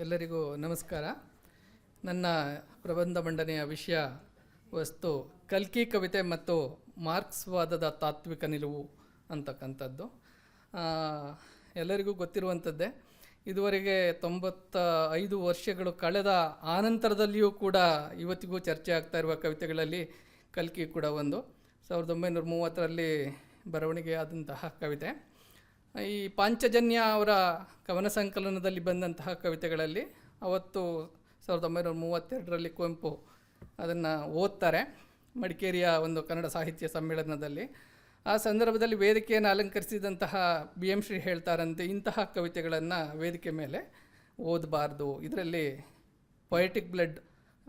ಎಲ್ಲರಿಗೂ ನಮಸ್ಕಾರ. ನನ್ನ ಪ್ರಬಂಧ ಮಂಡನೆಯ ವಿಷಯ ವಸ್ತು ಕಲ್ಕಿ ಕವಿತೆ ಮತ್ತು ಮಾರ್ಕ್ಸ್ವಾದದ ತಾತ್ವಿಕ ನಿಲುವು ಅಂತಕ್ಕಂಥದ್ದು. ಎಲ್ಲರಿಗೂ ಗೊತ್ತಿರುವಂಥದ್ದೇ, ಇದುವರೆಗೆ ತೊಂಬತ್ತ ಐದು ವರ್ಷಗಳು ಕಳೆದ ಆನಂತರದಲ್ಲಿಯೂ ಕೂಡ ಇವತ್ತಿಗೂ ಚರ್ಚೆ ಆಗ್ತಾ ಇರುವ ಕವಿತೆಗಳಲ್ಲಿ ಕಲ್ಕಿ ಕೂಡ ಒಂದು. ಸಾವಿರದ ಒಂಬೈನೂರ ಮೂವತ್ತರಲ್ಲಿ ಬರವಣಿಗೆ ಆದಂತಹ ಕವಿತೆ. ಈ ಪಾಂಚಜನ್ಯ ಅವರ ಕವನ ಸಂಕಲನದಲ್ಲಿ ಬಂದಂತಹ ಕವಿತೆಗಳಲ್ಲಿ ಅವತ್ತು ಸಾವಿರದ ಒಂಬೈನೂರ ಮೂವತ್ತೆರಡರಲ್ಲಿ ಕುವೆಂಪು ಅದನ್ನು ಓದ್ತಾರೆ. ಮಡಿಕೇರಿಯ ಒಂದು ಕನ್ನಡ ಸಾಹಿತ್ಯ ಸಮ್ಮೇಳನದಲ್ಲಿ. ಆ ಸಂದರ್ಭದಲ್ಲಿ ವೇದಿಕೆಯನ್ನು ಅಲಂಕರಿಸಿದಂತಹ ಬಿ ಎಂ ಶ್ರೀ ಹೇಳ್ತಾರಂತೆ, ಇಂತಹ ಕವಿತೆಗಳನ್ನು ವೇದಿಕೆ ಮೇಲೆ ಓದಬಾರ್ದು. ಇದರಲ್ಲಿ ಪೊಯೆಟಿಕ್ ಬ್ಲಡ್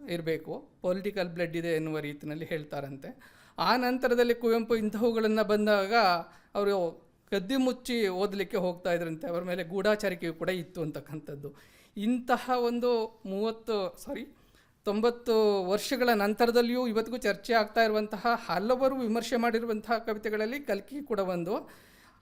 ಇರಬೇಕು ಪೊಲಿಟಿಕಲ್ ಬ್ಲಡ್ ಇದೆ ಎನ್ನುವ ರೀತಿಯಲ್ಲಿ ಹೇಳ್ತಾರಂತೆ. ಆ ನಂತರದಲ್ಲಿ ಕುವೆಂಪು ಇಂತಹವುಗಳನ್ನು ಬಂದಾಗ ಅವರು ಕದ್ದಿ ಮುಚ್ಚಿ ಓದಲಿಕ್ಕೆ ಹೋಗ್ತಾ ಇದ್ರಂತೆ. ಅವರ ಮೇಲೆ ಗೂಢಾಚಾರಿಕೆಯು ಕೂಡ ಇತ್ತು ಅಂತಕ್ಕಂಥದ್ದು. ಇಂತಹ ಒಂದು ಮೂವತ್ತು ಸಾರಿ ತೊಂಬತ್ತು ವರ್ಷಗಳ ನಂತರದಲ್ಲಿಯೂ ಇವತ್ತಿಗೂ ಚರ್ಚೆ ಆಗ್ತಾ ಇರುವಂತಹ, ಹಲವರು ವಿಮರ್ಶೆ ಮಾಡಿರುವಂತಹ ಕವಿತೆಗಳಲ್ಲಿ ಕಲ್ಕಿ ಕೂಡ ಒಂದು.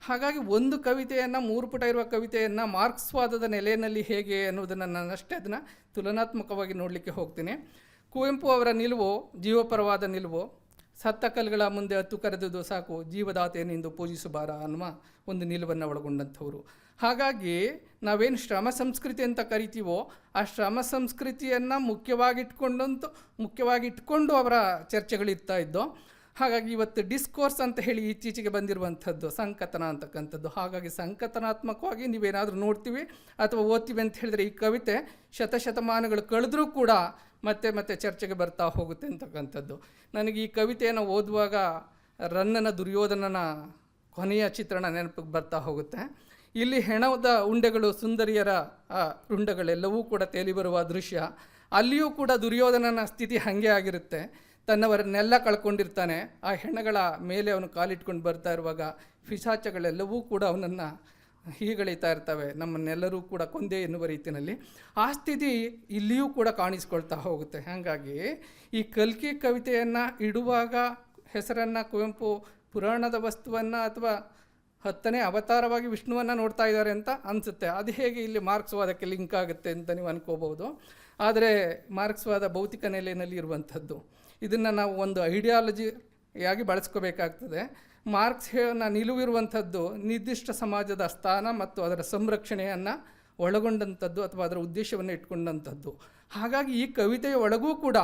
ಹಾಗಾಗಿ ಒಂದು ಕವಿತೆಯನ್ನು, ಮೂರು ಪುಟ ಇರುವ ಕವಿತೆಯನ್ನು ಮಾರ್ಕ್ಸ್ವಾದದ ನೆಲೆಯಲ್ಲಿ ಹೇಗೆ ಅನ್ನೋದನ್ನು ನಾನಷ್ಟೇ ಅದನ್ನು ತುಲನಾತ್ಮಕವಾಗಿ ನೋಡಲಿಕ್ಕೆ ಹೋಗ್ತೀನಿ. ಕುವೆಂಪು ಅವರ ನಿಲುವು, ಜೀವಪರವಾದ ನಿಲುವು ಸತ್ತ ಕಲ್ಲುಗಳ ಮುಂದೆ ಹತ್ತು ಕರೆದುದು ಸಾಕು. ಜೀವದಾತೆಯನ್ನೆಂದು ಪೂಜಿಸಬಾರ ಅನ್ನುವ ಒಂದು ನಿಲುವನ್ನು ಒಳಗೊಂಡಂಥವರು ಹಾಗಾಗಿ ನಾವೇನು ಶ್ರಮ ಸಂಸ್ಕೃತಿ ಅಂತ ಕರಿತೀವೋ, ಆ ಶ್ರಮ ಸಂಸ್ಕೃತಿಯನ್ನು ಮುಖ್ಯವಾಗಿಟ್ಕೊಂಡಂತೂ, ಮುಖ್ಯವಾಗಿಟ್ಕೊಂಡು ಅವರ ಚರ್ಚೆಗಳಿರ್ತಾ ಇದ್ದೋ ಹಾಗಾಗಿ ಇವತ್ತು ಡಿಸ್ಕೋರ್ಸ್ ಅಂತ ಹೇಳಿ ಇತ್ತೀಚೆಗೆ ಬಂದಿರುವಂಥದ್ದು ಸಂಕತನ ಅಂತಕ್ಕಂಥದ್ದು. ಹಾಗಾಗಿ ಸಂಕತನಾತ್ಮಕವಾಗಿ ನೀವೇನಾದರೂ ನೋಡ್ತೀವಿ ಅಥವಾ ಓದ್ತೀವಿ ಅಂತ ಹೇಳಿದ್ರೆ ಈ ಕವಿತೆ ಶತಶತಮಾನಗಳು ಕಳೆದರೂ ಕೂಡ ಮತ್ತೆ ಮತ್ತೆ ಚರ್ಚೆಗೆ ಬರ್ತಾ ಹೋಗುತ್ತೆ ಅಂತಕ್ಕಂಥದ್ದು. ನನಗೆ ಈ ಕವಿತೆಯನ್ನು ಓದುವಾಗ ರನ್ನನ ದುರ್ಯೋಧನನ ಕೊನೆಯ ಚಿತ್ರಣ ನೆನಪಿಗೆ ಬರ್ತಾ ಹೋಗುತ್ತೆ. ಇಲ್ಲಿ ಹೆಣದ ಉಂಡೆಗಳು, ಸುಂದರಿಯರ ಉಂಡೆಗಳೆಲ್ಲವೂ ಕೂಡ ತೇಲಿ ಬರುವ ದೃಶ್ಯ. ಅಲ್ಲಿಯೂ ಕೂಡ ದುರ್ಯೋಧನನ ಸ್ಥಿತಿ ಹಾಗೆ ಆಗಿರುತ್ತೆ. ತನ್ನವರನ್ನೆಲ್ಲ ಕಳ್ಕೊಂಡಿರ್ತಾನೆ. ಆ ಹೆಣಗಳ ಮೇಲೆ ಅವನು ಕಾಲಿಟ್ಕೊಂಡು ಬರ್ತಾ ಇರುವಾಗ ಪಿಶಾಚಗಳೆಲ್ಲವೂ ಕೂಡ ಅವನನ್ನು ಹೀಗಳಿತಾ ಇರ್ತವೆ. ನಮ್ಮನ್ನೆಲ್ಲರೂ ಕೂಡ ಕೊಂದೆ ಎನ್ನುವ ರೀತಿಯಲ್ಲಿ. ಆ ಸ್ಥಿತಿ ಇಲ್ಲಿಯೂ ಕೂಡ ಕಾಣಿಸ್ಕೊಳ್ತಾ ಹೋಗುತ್ತೆ. ಹಾಗಾಗಿ ಈ ಕಲ್ಕಿ ಕವಿತೆಯನ್ನು ಇಡುವಾಗ ಹೆಸರನ್ನು, ಕುವೆಂಪು, ಪುರಾಣದ ವಸ್ತುವನ್ನು ಅಥವಾ ಹತ್ತನೇ ಅವತಾರವಾಗಿ ವಿಷ್ಣುವನ್ನು ನೋಡ್ತಾ ಇದ್ದಾರೆ ಅಂತ ಅನಿಸುತ್ತೆ. ಅದು ಹೇಗೆ ಇಲ್ಲಿ ಮಾರ್ಕ್ಸ್ವಾದಕ್ಕೆ ಲಿಂಕ್ ಆಗುತ್ತೆ ಅಂತ ನೀವು ಅನ್ಕೋಬಹುದು. ಆದರೆ ಮಾರ್ಕ್ಸ್ವಾದ ಭೌತಿಕ ನೆಲೆಯಲ್ಲಿ ಇರುವಂಥದ್ದು. ಇದನ್ನು ನಾವು ಒಂದು ಐಡಿಯಾಲಜಿಯಾಗಿ ಬಳಸ್ಕೋಬೇಕಾಗ್ತದೆ. ಮಾರ್ಕ್ಸ್ ಹೇಳನ ನಿಲುವಿರುವಂಥದ್ದು ನಿರ್ದಿಷ್ಟ ಸಮಾಜದ ಸ್ಥಾನ ಮತ್ತು ಅದರ ಸಂರಕ್ಷಣೆಯನ್ನು ಒಳಗೊಂಡಂಥದ್ದು ಅಥವಾ ಅದರ ಉದ್ದೇಶವನ್ನು ಇಟ್ಕೊಂಡಂಥದ್ದು. ಹಾಗಾಗಿ ಈ ಕವಿತೆಯ ಒಳಗೂ ಕೂಡ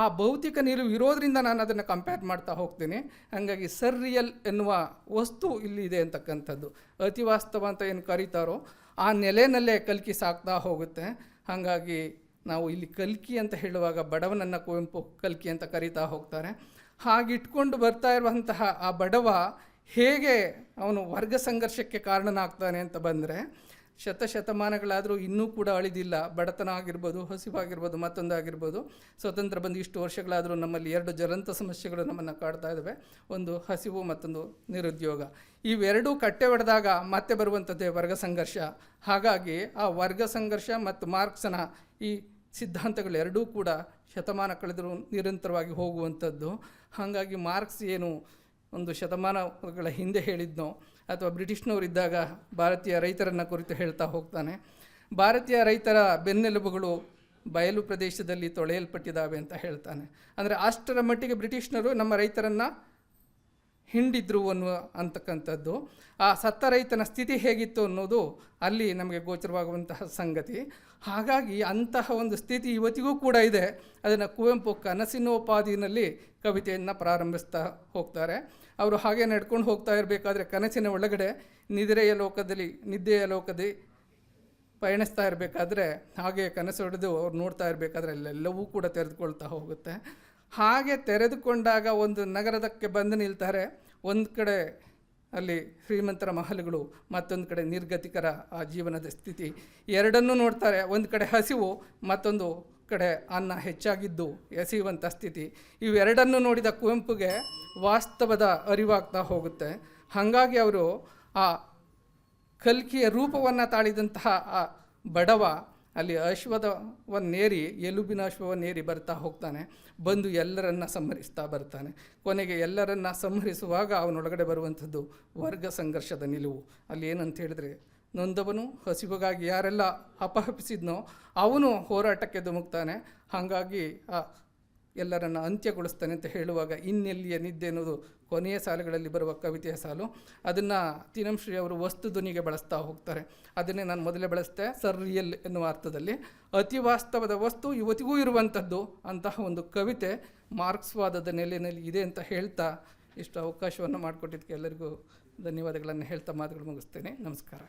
ಆ ಭೌತಿಕ ನಿಲುವು ಇರೋದರಿಂದ ನಾನು ಅದನ್ನು ಕಂಪೇರ್ ಮಾಡ್ತಾ ಹೋಗ್ತೀನಿ. ಹಾಗಾಗಿ ಸರ್ ರಿಯಲ್ ಎನ್ನುವ ವಸ್ತು ಇಲ್ಲಿ ಇದೆ ಅಂತಕ್ಕಂಥದ್ದು. ಅತಿ ವಾಸ್ತವ ಅಂತ ಏನು ಕರೀತಾರೋ ಆ ನೆಲೆಯಲ್ಲೇ ಕಲ್ಕಿ ಸಾಕ್ತಾ ಹೋಗುತ್ತೆ. ಹಾಗಾಗಿ ನಾವು ಇಲ್ಲಿ ಕಲ್ಕಿ ಅಂತ ಹೇಳುವಾಗ ಬಡವನನ್ನು ಕುವೆಂಪು ಕಲ್ಕಿ ಅಂತ ಕರೀತಾ ಹೋಗ್ತಾರೆ. ಹಾಗಿಟ್ಕೊಂಡು ಬರ್ತಾ ಇರುವಂತಹ ಆ ಬಡವ ಹೇಗೆ ಅವನು ವರ್ಗ ಸಂಘರ್ಷಕ್ಕೆ ಕಾರಣನಾಗ್ತಾನೆ ಅಂತ ಬಂದರೆ ಶತಶತಮಾನಗಳಾದರೂ ಇನ್ನೂ ಕೂಡ ಅಳಿದಿಲ್ಲ. ಬಡತನ ಆಗಿರ್ಬೋದು ಹಸಿವಾಗಿರ್ಬೋದು ಮತ್ತೊಂದಾಗಿರ್ಬೋದು ಸ್ವತಂತ್ರ ಬಂದು ಇಷ್ಟು ವರ್ಷಗಳಾದರೂ ನಮ್ಮಲ್ಲಿ ಎರಡು ಜ್ವಲಂತ ಸಮಸ್ಯೆಗಳು ನಮ್ಮನ್ನು ಕಾಡ್ತಾ ಇದ್ದಾವೆ ಒಂದು ಹಸಿವು, ಮತ್ತೊಂದು ನಿರುದ್ಯೋಗ. ಇವೆರಡೂ ಕಟ್ಟೆ ಒಡೆದಾಗ ಮತ್ತೆ ಬರುವಂಥದ್ದೇ ವರ್ಗ ಸಂಘರ್ಷ. ಹಾಗಾಗಿ ಆ ವರ್ಗ ಸಂಘರ್ಷ ಮತ್ತು ಮಾರ್ಕ್ಸನ ಈ ಸಿದ್ಧಾಂತಗಳು ಎರಡೂ ಕೂಡ ಶತಮಾನ ಕಳೆದರೂ ನಿರಂತರವಾಗಿ ಹೋಗುವಂಥದ್ದು. ಹಾಗಾಗಿ ಮಾರ್ಕ್ಸ್ ಏನು ಒಂದು ಶತಮಾನಗಳ ಹಿಂದೆ ಹೇಳಿದ್ನೋ ಅಥವಾ ಬ್ರಿಟಿಷ್ನವರಿದ್ದಾಗ ಭಾರತೀಯ ರೈತರನ್ನು ಕುರಿತು ಹೇಳ್ತಾ ಹೋಗ್ತಾನೆ. ಭಾರತೀಯ ರೈತರ ಬೆನ್ನೆಲುಬುಗಳು ಬಯಲು ಪ್ರದೇಶದಲ್ಲಿ ತೊಳೆಯಲ್ಪಟ್ಟಿದ್ದಾವೆ ಅಂತ ಹೇಳ್ತಾನೆ. ಅಂದರೆ ಅಷ್ಟರ ಮಟ್ಟಿಗೆ ಬ್ರಿಟಿಷ್ನರು ನಮ್ಮ ರೈತರನ್ನು ಹಿಂಡಿದ್ರು ಅನ್ನುವ ಅಂತಕ್ಕಂಥದ್ದು. ಆ ಸತ್ತ ರೈತನ ಸ್ಥಿತಿ ಹೇಗಿತ್ತು ಅನ್ನೋದು ಅಲ್ಲಿ ನಮಗೆ ಗೋಚರವಾಗುವಂತಹ ಸಂಗತಿ. ಹಾಗಾಗಿ ಅಂತಹ ಒಂದು ಸ್ಥಿತಿ ಇವತ್ತಿಗೂ ಕೂಡ ಇದೆ. ಅದನ್ನು ಕುವೆಂಪು ಕನಸಿನೋಪಾದಿನಲ್ಲಿ ಕವಿತೆಯನ್ನು ಪ್ರಾರಂಭಿಸ್ತಾ ಹೋಗ್ತಾರೆ. ಅವರು ಹಾಗೆ ನಡ್ಕೊಂಡು ಹೋಗ್ತಾ ಇರಬೇಕಾದ್ರೆ ಕನಸಿನ ಒಳಗಡೆ ನಿದ್ರೆಯ ಲೋಕದಲ್ಲಿ, ನಿದ್ದೆಯ ಲೋಕದಲ್ಲಿ ಪಯಣಿಸ್ತಾ ಇರಬೇಕಾದ್ರೆ ಹಾಗೆ ಕನಸು ಹೊಡೆದು ಅವ್ರು ನೋಡ್ತಾ ಇರಬೇಕಾದ್ರೆ ಅಲ್ಲೆಲ್ಲವೂ ಕೂಡ ತೆರೆದುಕೊಳ್ತಾ ಹೋಗುತ್ತೆ. ಹಾಗೆ ತೆರೆದುಕೊಂಡಾಗ ಒಂದು ನಗರದಕ್ಕೆ ಬಂದು ನಿಲ್ತಾರೆ. ಒಂದು ಕಡೆ ಅಲ್ಲಿ ಶ್ರೀಮಂತರ ಮಹಲುಗಳು, ಮತ್ತೊಂದು ಕಡೆ ನಿರ್ಗತಿಕರ ಆ ಜೀವನದ ಸ್ಥಿತಿ. ಎರಡನ್ನೂ ನೋಡ್ತಾರೆ. ಒಂದು ಕಡೆ ಹಸಿವು, ಮತ್ತೊಂದು ಕಡೆ ಅನ್ನ ಹೆಚ್ಚಾಗಿದ್ದು ಎಸೆಯುವಂಥ ಸ್ಥಿತಿ. ಇವೆರಡನ್ನು ನೋಡಿದ ಕುವೆಂಪುಗೆ ವಾಸ್ತವದ ಅರಿವಾಗ್ತಾ ಹೋಗುತ್ತೆ. ಹಾಗಾಗಿ ಅವರು ಆ ಕಲ್ಕಿಯ ರೂಪವನ್ನು ತಾಳಿದಂತಹ ಆ ಬಡವ ಅಲ್ಲಿ ಅಶ್ವದವನ್ನೇರಿ ಎಲುಬಿನ ಅಶ್ವವನ್ನೇರಿ ಬರ್ತಾ ಹೋಗ್ತಾನೆ. ಬಂದು ಎಲ್ಲರನ್ನ ಸಂಹರಿಸ್ತಾ ಬರ್ತಾನೆ. ಕೊನೆಗೆ ಎಲ್ಲರನ್ನ ಸಂಹರಿಸುವಾಗ ಅವನೊಳಗಡೆ ಬರುವಂಥದ್ದು ವರ್ಗ ಸಂಘರ್ಷದ ನಿಲುವು. ಅಲ್ಲಿ ಏನಂತ ಹೇಳಿದ್ರೆ, ನೊಂದವನು ಹಸಿವಿಗಾಗಿ ಯಾರೆಲ್ಲ ಅಪಹಪಿಸಿದ್ನೋ ಅವನು ಹೋರಾಟಕ್ಕೆ ಧುಮುಕ್ತಾನೆ ಹಾಗಾಗಿ ಆ ಎಲ್ಲರನ್ನು ಅಂತ್ಯಗೊಳಿಸ್ತಾನೆ ಅಂತ ಹೇಳುವಾಗ ಇನ್ನೆಲ್ಲಿಯ ನಿದ್ದೆ ಅನ್ನೋದು ಕೊನೆಯ ಸಾಲುಗಳಲ್ಲಿ ಬರುವ ಕವಿತೆಯ ಸಾಲು. ಅದನ್ನು ತಿನಂಶ್ರೀ ಅವರು ವಸ್ತು ಧ್ವನಿಗೆ ಬಳಸ್ತಾ ಹೋಗ್ತಾರೆ. ಅದನ್ನೇ ನಾನು ಮೊದಲೇ ಬಳಸ್ತೆ ಸರ್ ರಿಯಲ್ ಎನ್ನುವ ಅರ್ಥದಲ್ಲಿ. ಅತಿ ವಾಸ್ತವದ ವಸ್ತು ಇವತ್ತಿಗೂ ಇರುವಂಥದ್ದು ಅಂತಹ ಒಂದು ಕವಿತೆ ಮಾರ್ಕ್ಸ್ವಾದದ ನೆಲೆಯಲ್ಲಿ ಇದೆ ಅಂತ ಹೇಳ್ತಾ ಇಷ್ಟು ಅವಕಾಶವನ್ನು ಮಾಡಿಕೊಟ್ಟಿದ್ದಕ್ಕೆ ಎಲ್ಲರಿಗೂ ಧನ್ಯವಾದಗಳನ್ನು ಹೇಳ್ತಾ ಮಾತುಗಳು ಮುಗಿಸ್ತೇನೆ. ನಮಸ್ಕಾರ.